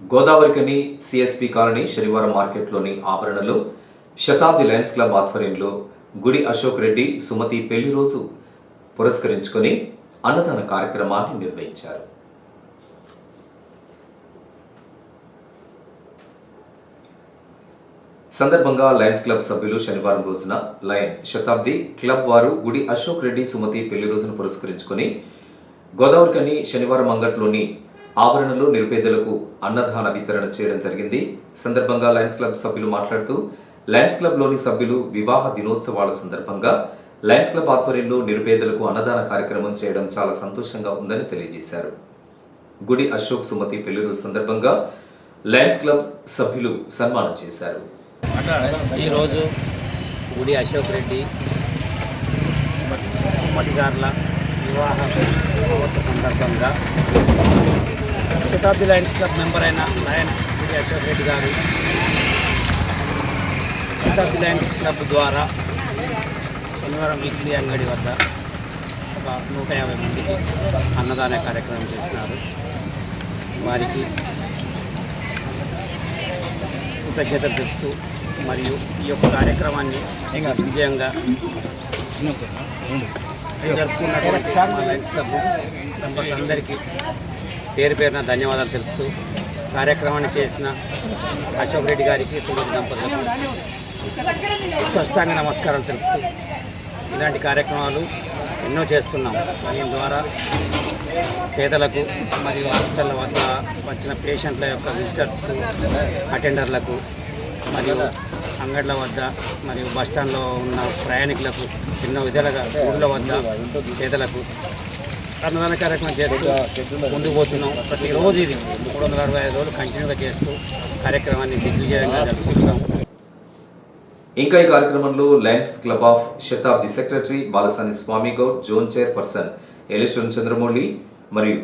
Godavarikhani CSP colony శనివారం మార్కెట్లోని ఆవరణలో శతాబ్ది lions club ఆధ్వర్యంలో గుడి అశోక్ రెడ్డి సుమతి పెళ్ళి రోజు పురస్కరించుకొని అన్నదాన కార్యక్రమాన్ని నిర్వహించారు. సందర్భంగా లయన్స్ క్లబ్ సభ్యులు శనివారం రోజున లయన్ శతాబ్ది క్లబ్ వారు గుడి అశోక్ రెడ్డి సుమతి పెళ్ళి రోజును పురస్కరించుకొని గోదావరికని శనివారం అంగట్లోని ఆవరణలో నిరుపేదలకు అన్నదాన వితరణ చేయడం జరిగింది. సందర్భంగా లయన్స్ క్లబ్ సభ్యులు మాట్లాడుతూ లయన్స్ క్లబ్లోని సభ్యులు వివాహ దినోత్సవాల సందర్భంగా లయన్స్ క్లబ్ ఆధ్వర్యంలో నిరుపేదలకు అన్నదాన కార్యక్రమం చేయడం చాలా సంతోషంగా ఉందని తెలియజేశారు. గుడి అశోక్ సుమతి పెళ్ళి సందర్భంగా లయన్స్ క్లబ్ సభ్యులు సన్మానం చేశారు. ఈరోజు గుడి అశోక్ రెడ్డి సుమతి గారుల వివాహ సందర్భంగా శతాబ్ది లయన్స్ క్లబ్ మెంబర్ అయిన lion Gudi Ashok Reddy garu Shatabdi lions club ద్వారా శనివారం వీక్లీ అంగడి వద్ద ఒక నూట యాభై మందికి అన్నదాన కార్యక్రమం చేసినారు. వారికి కృతజ్ఞతలు చెప్తూ మరియు ఈ యొక్క కార్యక్రమాన్ని విజయంగా జరుపుకున్నటువంటి లయన్స్ క్లబ్ మెంబర్స్ అందరికీ పేరు పేరున ధన్యవాదాలు తెలుపుతూ కార్యక్రమాన్ని చేసిన అశోక్ రెడ్డి గారికి సుమతి దంపతులకు స్పష్టంగా నమస్కారం తెలుపుతూ ఇలాంటి కార్యక్రమాలు ఎన్నో చేస్తున్నాం. దీని ద్వారా పేదలకు మరియు హాస్పిటల్ వద్ద వచ్చిన పేషెంట్ల యొక్క విజిటర్స్కు అటెండర్లకు మరియు అంగడ్ల వద్ద మరియు బస్టాండ్లో ఉన్న ప్రయాణికులకు ఎన్నో విధాలుగా ఊళ్ళ వద్ద పేదలకు అన్నదాన కార్యక్రమం చేస్తూ ముందుకు పోతున్నాం. ప్రతిరోజు ఇది మూడు వందల అరవై ఐదు రోజులు కంటిన్యూగా చేస్తూ కార్యక్రమాన్ని దిగ్విజయంగా జరుపుకుంటున్నాం. ఇంకా ఈ కార్యక్రమంలో lions club of Shatabdi secretary Balasani Swamy Goud zone chairperson Elishwan Chandramouli మరియు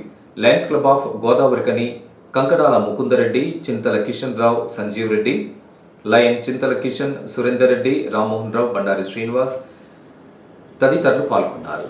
lions club of Godavarikhani Kankadala Mukundareddy Chintala Kishan Rao Sanjeev Reddy lion Chintala Kishan Surender Reddy Rammohan Rao Bandari Srinivas తదితరులు పాల్గొన్నారు.